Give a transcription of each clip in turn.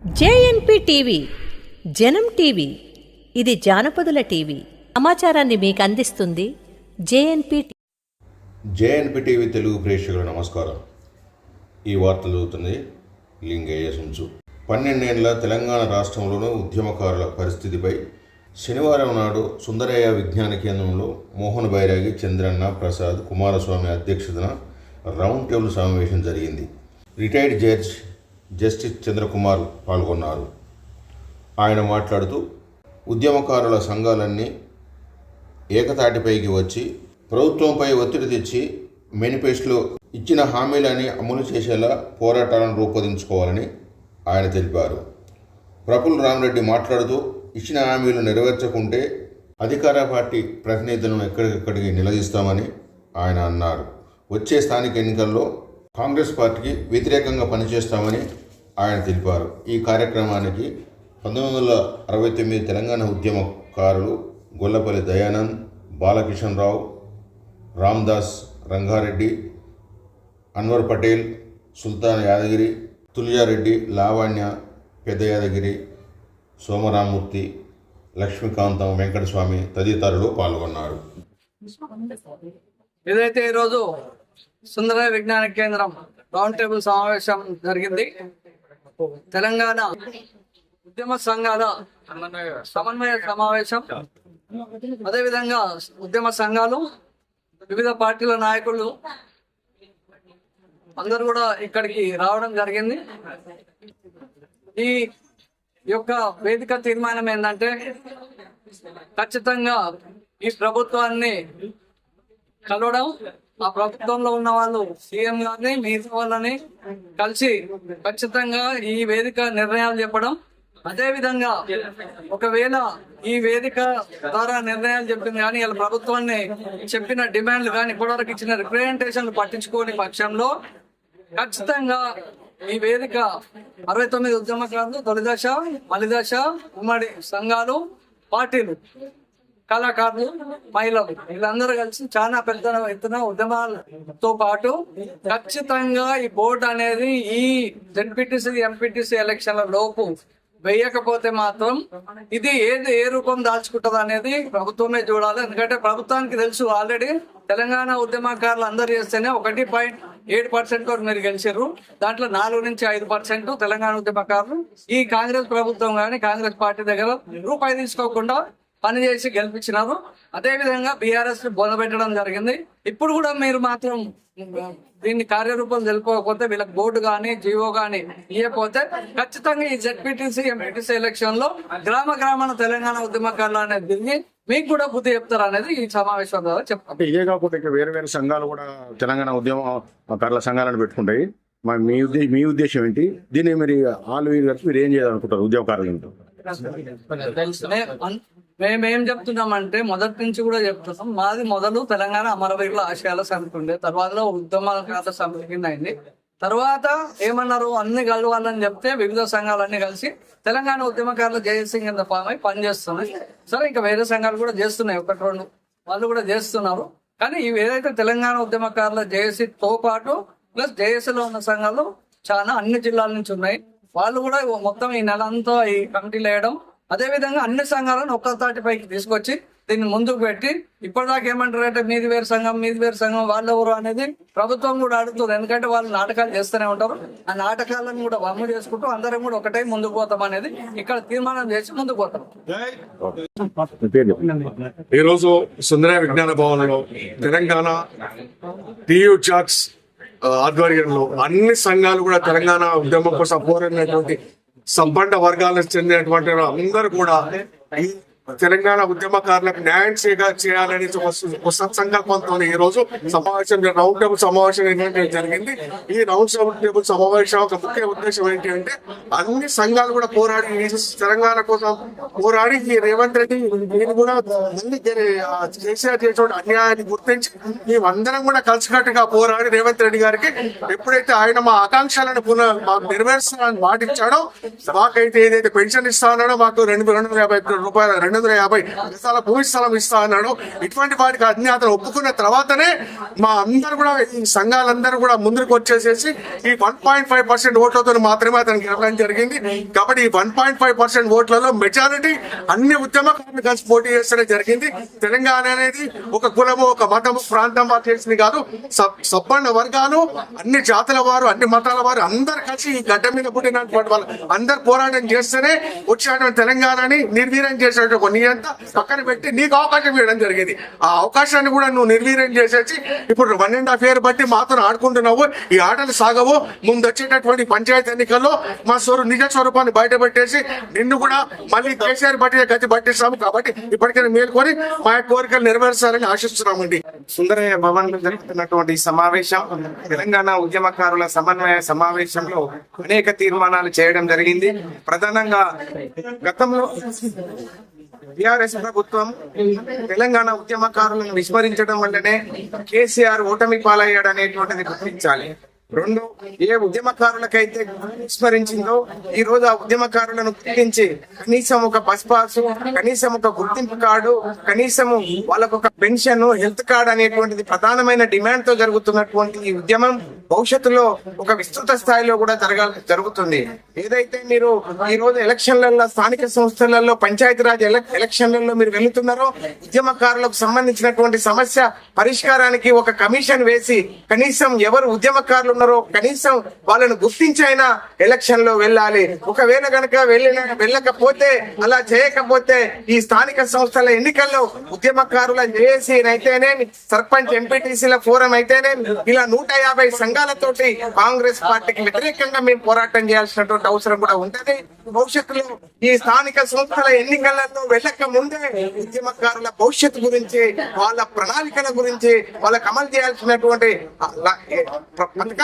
JNP TV జనం TV ఇది జానపదుల TV. సమాచారాన్ని మీకు అందిస్తుంది జేఎన్పి జేఎన్పి టీవీ తెలుగు ప్రేక్షకుల నమస్కారం. ఈ వార్తలు చదువుతుంది లింగయ్య సుంచు. పన్నెండేళ్ళ తెలంగాణ రాష్ట్రంలోని ఉద్యమకారుల పరిస్థితిపై శనివారం నాడు సుందరయ్య విజ్ఞాన కేంద్రంలో మోహన్ బైరాగి చంద్రన్న ప్రసాద్ కుమారస్వామి అధ్యక్షతన రౌండ్ టేబుల్ సమావేశం జరిగింది. రిటైర్డ్ జడ్జ్ జస్టిస్ చంద్రకుమార్ పాల్గొన్నారు. ఆయన మాట్లాడుతూ ఉద్యమకారుల సంఘాలన్నీ ఏకతాటిపైకి వచ్చి ప్రభుత్వంపై ఒత్తిడి తెచ్చి మేనిఫెస్టోలో ఇచ్చిన హామీలని అమలు చేసేలా పోరాటాలను రూపొందించుకోవాలని ఆయన తెలిపారు. ప్రఫుల్ రామరెడ్డి మాట్లాడుతూ ఇచ్చిన హామీలు నెరవేర్చకుంటే అధికార పార్టీ ప్రతినిధులను ఎక్కడికక్కడికి నిలదీస్తామని ఆయన అన్నారు. వచ్చే స్థానిక ఎన్నికల్లో కాంగ్రెస్ పార్టీకి వ్యతిరేకంగా పనిచేస్తామని ఆయన తెలిపారు. ఈ కార్యక్రమానికి పంతొమ్మిది వందల అరవై తొమ్మిది తెలంగాణ ఉద్యమకారులు గొల్లపల్లి దయానంద్ బాలకిషన్ రావు రామ్దాస్ రంగారెడ్డి అన్వర్ పటేల్ సుల్తాన్ యాదగిరి తులియారెడ్డి లావణ్య పెద్ద యాదగిరి సోమరామూర్తి లక్ష్మీకాంతం వెంకటస్వామి తదితరులు పాల్గొన్నారు. ఏదైతే ఈరోజు సుందర విజ్ఞాన కేంద్రం రౌండ్ టేబుల్ సమావేశం జరిగింది. తెలంగాణ ఉద్యమ సంఘాల సమన్వయ సమావేశం. అదేవిధంగా ఉద్యమ సంఘాలు వివిధ పార్టీల నాయకులు అందరూ కూడా ఇక్కడికి రావడం జరిగింది. ఈ యొక్క వేదిక తీర్మానం ఏంటంటే ఖచ్చితంగా ఈ ప్రభుత్వాన్ని కలవడం ఆ ప్రభుత్వంలో ఉన్న వాళ్ళు సీఎం గారిని మిగతా వాళ్ళని కలిసి ఖచ్చితంగా ఈ వేదిక నిర్ణయాలు చెప్పడం. అదే విధంగా ఒకవేళ ఈ వేదిక ద్వారా నిర్ణయాలు చెప్పింది కానీ ఇలా ప్రభుత్వాన్ని చెప్పిన డిమాండ్లు కానీ ఇప్పటివరకు ఇచ్చిన రిప్రజెంటేషన్లు పట్టించుకోని పక్షంలో ఖచ్చితంగా ఈ వేదిక అరవై తొమ్మిది ఉద్యమకారులు తొలిదశ మలిదశ ఉమ్మడి సంఘాలు పార్టీలు కళాకారులు మహిళలు. వీళ్ళందరూ కలిసి చాలా పెద్ద ఎత్తున ఉద్యమాలతో పాటు ఖచ్చితంగా ఈ బోర్డు అనేది ఈ జెడ్పీటీసీ ఎంపీటీసీ ఎలక్షన్ల లోపు వేయకపోతే మాత్రం ఇది ఏది ఏ రూపం దాల్చుకుంటది అనేది ప్రభుత్వమే చూడాలి. ఎందుకంటే ప్రభుత్వానికి తెలుసు ఆల్రెడీ తెలంగాణ ఉద్యమకారులు అందరు చేస్తేనే ఒకటి పాయింట్ ఏడు పర్సెంట్ వరకు మీరు గెలిచారు. దాంట్లో నాలుగు నుంచి ఐదు పర్సెంట్ తెలంగాణ ఉద్యమకారులు. ఈ కాంగ్రెస్ ప్రభుత్వం కానీ కాంగ్రెస్ పార్టీ దగ్గర రూపాయి తీసుకోకుండా పనిచేసి గెలిపించినారు. అదే విధంగా బీఆర్ఎస్ బోధపెట్టడం జరిగింది. ఇప్పుడు కూడా మీరు మాత్రం దీన్ని కార్యరూపం తెలుపుకోకపోతే వీళ్ళకి బోర్డు కానీ జీవో కానీ ఇవ్వకపోతే ఖచ్చితంగా ఈ జెడ్పీటీసీ ఎంపీటీసీ ఎలక్షన్లో గ్రామ గ్రామాన తెలంగాణ ఉద్యమకారులు అనేది తిరిగి మీకు కూడా బుద్ధి చెప్తారు అనేది ఈ సమావేశం ద్వారా చెప్తాం. అంటే ఇదే కాకుండా ఇంకా వేరే వేరే సంఘాలు కూడా తెలంగాణ ఉద్యమకారుల సంఘాలను పెట్టుకుంటాయి. మరి మీ ఉద్దేశం మీ ఉద్దేశం ఏంటి? దీన్ని మీరు ఆలు కలిసి మీరు ఏం చేయాలనుకుంటారు ఉద్యమకారులు? మే- అన్- మేమేం చెప్తున్నామంటే మొదటి నుంచి కూడా చెప్తున్నాం. మాది మొదలు తెలంగాణ అమరవీరుల ఆశయాల సమితి ఉండే. తర్వాత ఉద్యమాల సమితి కింద అయింది. తర్వాత ఏమన్నారు? అన్ని కలవాలని చెప్తే వివిధ సంఘాలన్నీ కలిసి తెలంగాణ ఉద్యమకారులు జయసింగ్ కింద ఫామ్ అయి పనిచేస్తున్నాయి సరే ఇంకా వేరే సంఘాలు కూడా చేస్తున్నాయి. ఒకటి రెండు వాళ్ళు కూడా చేస్తున్నారు. కానీ ఇవి ఏదైతే తెలంగాణ ఉద్యమకారుల జేఏసీతో పాటు ప్లస్ జేఏసీలో ఉన్న సంఘాలు చాలా అన్ని జిల్లాల నుంచి ఉన్నాయి. వాళ్ళు కూడా మొత్తం ఈ నెల అంతా ఈ కమిటీలు వేయడం అదే విధంగా అన్ని సంఘాలను ఒక్క తాటిపైకి తీసుకొచ్చి దీన్ని ముందుకు పెట్టి ఇప్పటిదాకా ఏమంటారు అంటే మీది వేరు సంఘం మీది వేరు సంఘం వాళ్ళు ఎవరు అనేది ప్రభుత్వం కూడా అడుగుతుంది. ఎందుకంటే వాళ్ళు నాటకాలు చేస్తూనే ఉంటారు. ఆ నాటకాలను కూడా వమ్ము చేసుకుంటూ అందరం కూడా ఒకటే ముందుకు పోతాం అనేది ఇక్కడ తీర్మానం చేసి ముందుకు పోతాం. ఈరోజు సుందర విజ్ఞాన భవన్లో తెలంగాణ టీయూ చాక్స్ ఆధ్వర్యంలో అన్ని సంఘాలు కూడా తెలంగాణ ఉద్యమం కోసం పోరాడినటువంటి సంపన్న వర్గాలకు చెందినటువంటి అందరూ కూడా తెలంగాణ ఉద్యమకారులకు న్యాయం చేయాలని ఒక సంకల్పంతో ఈ రోజు సమావేశం రౌండ్ టేబుల్ సమావేశం ఏంటంటే జరిగింది. ఈ రౌండ్ టేబుల్ సమావేశం ఒక ముఖ్య ఉద్దేశం ఏంటి అంటే అన్ని సంఘాలు కూడా పోరాడి తెలంగాణ కోసం పోరాడి ఈ రేవంత్ రెడ్డి నేను కూడా మళ్ళీ కేసీఆర్ చేసిన అన్యాయాన్ని గుర్తించి మేమందరం కూడా కలిసికట్టుగా పోరాడి రేవంత్ రెడ్డి గారికి ఎప్పుడైతే ఆయన మా ఆకాంక్షలను పునః మాకు నెరవేర్చాలని మాటిచ్చాడో మాకైతే ఏదైతే పెన్షన్ ఇస్తానో మాకు రెండు రెండు యాభై రూపాయల రెండు వందల యాభై గజాల భూమి స్థలం ఇస్తా అన్నాడు. ఇటువంటి వాటికి అజ్ఞాతలు ఒప్పుకున్న తర్వాతనే మా అందరు కూడా ఈ సంఘాలందరూ కూడా ముందుకు వచ్చేసేసి ఈ వన్ పాయింట్ ఫైవ్ పర్సెంట్ ఓట్లతో మాత్రమే అతను గెలవడం జరిగింది. కాబట్టి ఈ వన్ పాయింట్ ఫైవ్ పర్సెంట్ ఓట్లలో మెజారిటీ అన్ని ఉద్యమకారులు కలిసి పోటీ చేస్తడం జరిగింది. తెలంగాణ అనేది ఒక కులము ఒక మతము ప్రాంతం చేసింది కాదు. సబ్- సబ్బండ వర్గాలు అన్ని జాతుల వారు అన్ని మతాల వారు అందరు కలిసి ఈ గడ్డ మీద పుట్టినటువంటి వాళ్ళు అందరు పోరాటం చేస్తేనే వచ్చినటువంటి తెలంగాణని నిర్వీర్యం చేసేటువంటి నీ అంతా పక్కన పెట్టి నీకు అవకాశం ఇవ్వడం జరిగింది. ఆ అవకాశాన్ని కూడా నువ్వు నిర్వీర్యం చేసేసి ఇప్పుడు వన్ అండ్ హాఫ్ ఇయర్ బట్టి మాతో ఆడుకుంటున్నావు ఈ ఆటలు సాగవు. ముందు వచ్చేటటువంటి పంచాయతీ ఎన్నికల్లో మా స్వరూ నిజ స్వరూపాన్ని బయటపెట్టేసి నిన్ను కూడా మళ్ళీ కేసీఆర్ బట్టి గతి పట్టిస్తాము కాబట్టి ఇప్పటికైనా మేల్కొని మా కోరికలు నెరవేర్చాలని ఆశిస్తున్నామండి. సుందరయ్య భవన్లో జరుగుతున్నటువంటి సమావేశం తెలంగాణ ఉద్యమకారుల సమన్వయ సమావేశంలో అనేక తీర్మానాలు చేయడం జరిగింది. ప్రధానంగా గతంలో టిఆర్ఎస్ ప్రభుత్వం తెలంగాణ ఉద్యమకారులను విస్మరించడం వల్లనే కేసీఆర్ ఓటమి పాలయ్యాడు అనేటువంటిది గుర్తించాలి. రెండు ఏ ఉద్యమకారులకైతే విస్మరించిందో ఈ రోజు ఆ ఉద్యమకారులను గుర్తించి కనీసం ఒక బస్ పాస్ కనీసం ఒక గుర్తింపు కార్డు కనీసం వాళ్ళకు ఒక పెన్షన్ హెల్త్ కార్డు అనేటువంటిది ప్రధానమైన డిమాండ్తో జరుగుతున్నటువంటి ఈ ఉద్యమం భవిష్యత్తులో ఒక విస్తృత స్థాయిలో కూడా జరగాలి జరుగుతుంది. ఏదైతే మీరు ఈ రోజు ఎలక్షన్లలో స్థానిక సంస్థలలో పంచాయతీరాజ్ ఎలక్షన్లలో మీరు వెళుతున్నారో ఉద్యమకారులకు సంబంధించినటువంటి సమస్య పరిష్కారానికి ఒక కమిషన్ వేసి కనీసం ఎవరు ఉద్యమకారులు ఉన్నారో కనీసం వాళ్ళను గుర్తించైనా ఎలక్షన్లో వెళ్ళాలి. ఒకవేళ గనక వెళ్ళిన వెళ్ళకపోతే అలా చేయకపోతే ఈ స్థానిక సంస్థల ఎన్నికల్లో ఉద్యమకారుల జేఏసీ అయితేనే సర్పంచ్ ఎంపీటీసీల ఫోరం అయితేనే ఇలా నూట యాభై సంఘాలతోటి కాంగ్రెస్ పార్టీకి వ్యతిరేకంగా మేము పోరాటం చేయాల్సినటువంటి అవసరం కూడా ఉంటది. భవిష్యత్తులో ఈ స్థానిక సంస్థల ఎన్నికలలో వెళ్ళక ముందే ఉద్యమకారుల భవిష్యత్తు గురించి వాళ్ళ ప్రణాళికల గురించి వాళ్ళకి అమలు చేయాల్సినటువంటి ఆ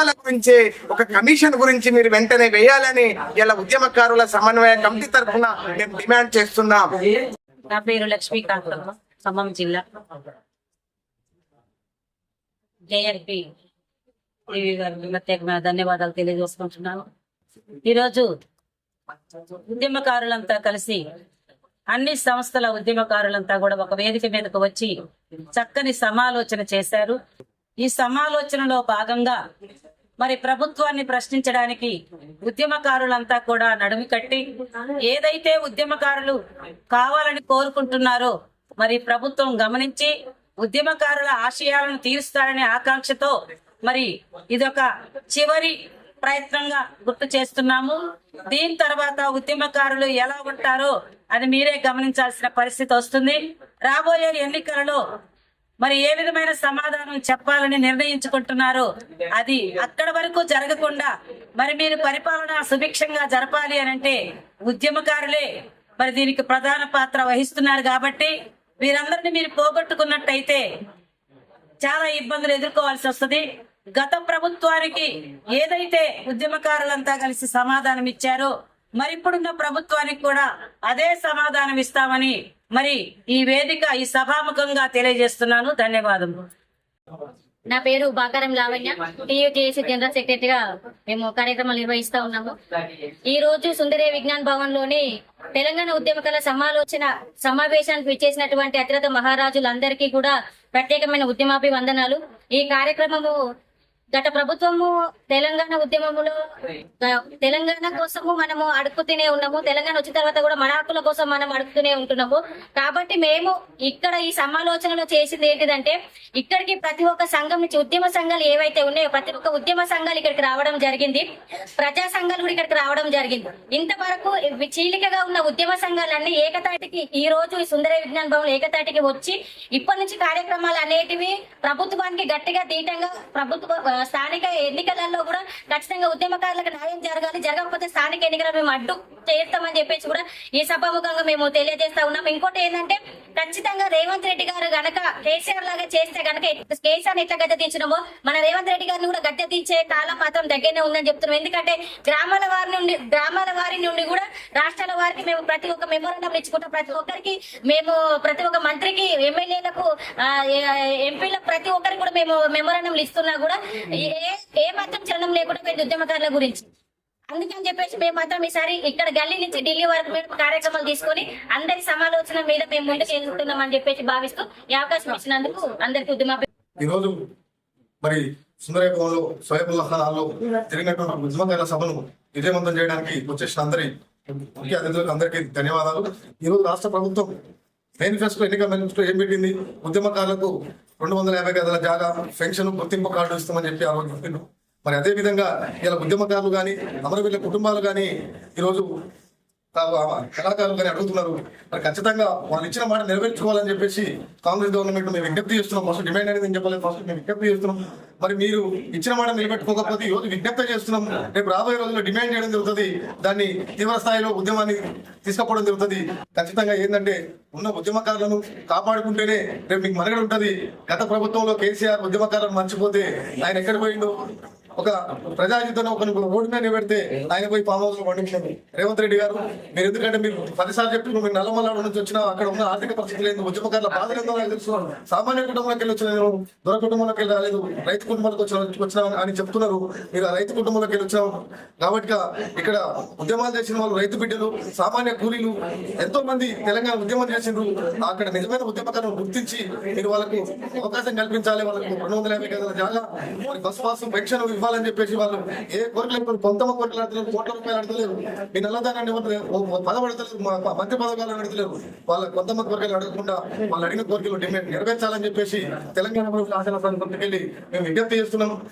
ల- గురించి ఒక కమిషన్ గురించి మీరు వెంటనే వేయాలని ఇలా ఉద్యమకారుల సమన్వయ కమిటీ తరఫున మేము డిమాండ్ చేస్తున్నాం. నా పేరు లక్ష్మీకాంతమ్మ ఖమ్మం జిల్లా. జేఎన్పి టీవీ గారికి ప్రత్యేకమైన ధన్యవాదాలు తెలియజేసుకుంటున్నాను. ఈరోజు ఉద్యమకారులంతా కలిసి అన్ని సంస్థల ఉద్యమకారులంతా కూడా ఒక వేదిక మీదకు వచ్చి చక్కని సమాలోచన చేశారు. ఈ సమాలోచనలో భాగంగా మరి ప్రభుత్వాన్ని ప్రశ్నించడానికి ఉద్యమకారులంతా కూడా నడుమి కట్టి ఏదైతే ఉద్యమకారులు కావాలని కోరుకుంటున్నారో మరి ప్రభుత్వం గమనించి ఉద్యమకారుల ఆశయాలను తీరుస్తారనే ఆకాంక్షతో మరి ఇదొక చివరి ప్రయత్నంగా గుర్తు చేస్తున్నాము. దీని తర్వాత ఉద్యమకారులు ఎలా ఉంటారో అది మీరే గమనించాల్సిన పరిస్థితి వస్తుంది. రాబోయే ఎన్నికలలో మరి ఏ విధమైన సమాధానం చెప్పాలని నిర్ణయించుకుంటున్నారో అది అక్కడ వరకు జరగకుండా మరి మీరు పరిపాలన సుభిక్షంగా జరపాలి అని అంటే ఉద్యమకారులే మరి దీనికి ప్రధాన పాత్ర వహిస్తున్నారు కాబట్టి వీరందరినీ మీరు పోగొట్టుకున్నట్టయితే చాలా ఇబ్బందులు ఎదుర్కోవాల్సి వస్తుంది. గత ప్రభుత్వానికి ఏదైతే ఉద్యమకారులంతా కలిసి సమాధానం ఇచ్చారో మరి ఇప్పుడున్న ప్రభుత్వానికి కూడా అదే సమాధానం ఇస్తామని మరి ఈ వేదిక ఈ సభాముఖంగా తెలియజేస్తున్నాను. ధన్యవాదములు. నా పేరు బాకారం లావణ్య. టీయూటీఎస్సీ జనరల్ సెక్రటరీగా మేము కార్యక్రమాలు నిర్వహిస్తా ఉన్నాము. ఈ రోజు సుందరే విజ్ఞాన్ భవన్లోని తెలంగాణ ఉద్యమకాల సమాలోచన సమావేశానికి విచ్చేసినటువంటి అతిరథ మహారాజులందరికీ కూడా ప్రత్యేకమైన ఉద్యమాభివందనాలు. ఈ కార్యక్రమము గత ప్రభుత్వము తెలంగాణ ఉద్యమంలో తెలంగాణ కోసము మనము అడుగుతూనే ఉన్నాము. తెలంగాణ వచ్చిన తర్వాత కూడా మన హక్కుల కోసం మనం అడుగుతూనే ఉంటున్నాము. కాబట్టి మేము ఇక్కడ ఈ సమాలోచనలో చేసింది ఏంటిదంటే ఇక్కడికి ప్రతి ఒక్క సంఘం నుంచి ఉద్యమ సంఘాలు ఏవైతే ఉన్నాయో ప్రతి ఒక్క ఉద్యమ సంఘాలు ఇక్కడికి రావడం జరిగింది. ప్రజా సంఘాలు కూడా ఇక్కడికి రావడం జరిగింది. ఇంతవరకు చీలికగా ఉన్న ఉద్యమ సంఘాలన్నీ ఏకతాటికి ఈ రోజు ఈ సుందర విజ్ఞాన భవన్ ఏకతాటికి వచ్చి ఇప్పటి నుంచి కార్యక్రమాలు అనేటివి ప్రభుత్వానికి గట్టిగా తీయటంగా ప్రభుత్వ స్థానిక ఎన్నికలలో కూడా ఖచ్చితంగా ఉద్యమకారులకు న్యాయం జరగాలి. జరగకపోతే స్థానిక ఎన్నికలు మేము అడ్డు చేస్తామని చెప్పేసి కూడా ఈ సభాముఖంగా మేము తెలియజేస్తా ఉన్నాం. ఇంకోటి ఏంటంటే ఖచ్చితంగా రేవంత్ రెడ్డి గారు గనక కేసీఆర్ లాగా చేస్తే గనక కేసీఆర్ ఎట్లా గద్దె తీర్చినామో మన రేవంత్ రెడ్డి గారిని కూడా గద్దె తీర్చే కాలం మాత్రం దగ్గరనే ఉందని చెప్తున్నాం. ఎందుకంటే గ్రామాల వారి నుండి గ్రామాల వారి నుండి కూడా రాష్ట్రాల వారికి మేము ప్రతి ఒక్క మెమోరాండం ఇచ్చుకుంటాం. ప్రతి ఒక్కరికి మేము ప్రతి ఒక్క మంత్రికి ఎమ్మెల్యేలకు ఎంపీలకు ప్రతి ఒక్కరికి కూడా మేము మెమోరండంలు ఇస్తున్నా కూడా ఏ ఏ మాత్రం చలనం లేకుండా పెద్ద ఉద్యమకారుల గురించి అందుకని చెప్పేసి మేము మాత్రం ఈసారి ఇక్కడ గల్లీ నుంచి ఢిల్లీ వరకు మేము కార్యక్రమాలు తీసుకొని అందరి సమాలోచన మీద మేము ముందుకు వెళ్తున్నాం అని చెప్పేసి భావిస్తూ ఈ అవకాశం ఇచ్చినందుకు అందరికి ఉద్యమ ఈరోజు మరి సుందరయ్య భవన్లో స్వయంపుల్లా జరిగినటువంటి ఉద్యమకారుల సభను విజయవంతం చేయడానికి వచ్చేసిన అందరి ముఖ్య అతిథులకు అందరికీ ధన్యవాదాలు. ఈరోజు రాష్ట్ర ప్రభుత్వం మేనిఫెస్టో ఎన్నికల మేనిఫెస్టో ఏం పెట్టింది? ఉద్యమకారులకు రెండు వందల యాభై గదుల జాగా పెన్షన్ గుర్తింపు కార్డు ఇస్తామని చెప్పి ఆ రోజు మరి అదే విధంగా ఇలా ఉద్యమకారులు కానీ అమరవీరుల కుటుంబాలు కానీ ఈరోజు కళాకారులు కానీ అడుగుతున్నారు. మరి ఖచ్చితంగా వాళ్ళు ఇచ్చిన మాట నెరవేర్చుకోవాలని చెప్పేసి కాంగ్రెస్ గవర్నమెంట్ మేము విజ్ఞప్తి చేస్తున్నాం. ఫస్ట్ డిమాండ్ అనేది నేను చెప్పలేదు. ఫస్ట్ మేము విజ్ఞప్తి చేస్తున్నాం. మరి మీరు ఇచ్చిన మాట నిలబెట్టుకోకపోతే ఈ రోజు విజ్ఞప్తి చేస్తున్నాం. రేపు రాబోయే రోజుల్లో డిమాండ్ చేయడం జరుగుతుంది. దాన్ని తీవ్ర స్థాయిలో ఉద్యమాన్ని తీసుకుపోవడం జరుగుతుంది. ఖచ్చితంగా ఏంటంటే ఉన్న ఉద్యమకారులను కాపాడుకుంటేనే రేపు మీకు మరగడ ఉంటుంది. గత ప్రభుత్వంలో కేసీఆర్ ఉద్యమకారులను మర్చిపోతే ఆయన ఎక్కడ పోయిందో ఒక ప్రజాయుద్ధంలో ఒక రోడ్డు నిలబెడితే ఆయన పోయి ఫామ్ హౌస్లో రేవంత్ రెడ్డి గారు మీరు ఎందుకంటే మీరు పదిసార్లు చెప్పి మీరు నల్లమల్లాడు నుంచి వచ్చిన అక్కడ ఉన్న ఆర్థిక పరిస్థితి లేదు. ఉద్యమకారుల బాధలు ఏందో నాకు తెలుసు. సామాన్య కుటుంబంలోకి వెళ్ళి వచ్చిన నేను దొర కుటుంబంలోకి వెళ్ళి రాలేదు. రైతు కుటుంబాలకు వచ్చిన వచ్చిన అని చెప్తున్నారు. మీరు ఆ రైతు కుటుంబంలోకి వెళ్ళి వచ్చినాం. కాబట్టి ఇక్కడ ఉద్యమాలు చేసిన వాళ్ళు రైతు బిడ్డలు సామాన్య కూలీలు ఎంతో మంది తెలంగాణ ఉద్యమం చేసిండ్రు. అక్కడ నిజమైన ఉద్యమకారులను గుర్తించి మీరు వాళ్ళకు అవకాశం కల్పించాలి. వాళ్ళకు రెండు వందల యాభై గదుల జాగా బస్ పాస్ పెన్షన్ ఇవ్వాలని చెప్పేసి వాళ్ళు ఏ కోరికలు కొంతమమ్మ కోట్లు అడతలేరు కోట్ల రూపాయలు అడతలేరు మీ నల్లదానాన్ని పదవడతలేరు మంత్రి పదవులు అడతలేరు వాళ్ళ కొంతమంది కోరికలు అడగకుండా వాళ్ళు అడిగిన కోరికలు డిమాండ్ నెరవేర్చాలని చెప్పేసి తెలంగాణ ప్రభుత్వ ఆశల మేము విజ్ఞప్తి చేస్తున్నాం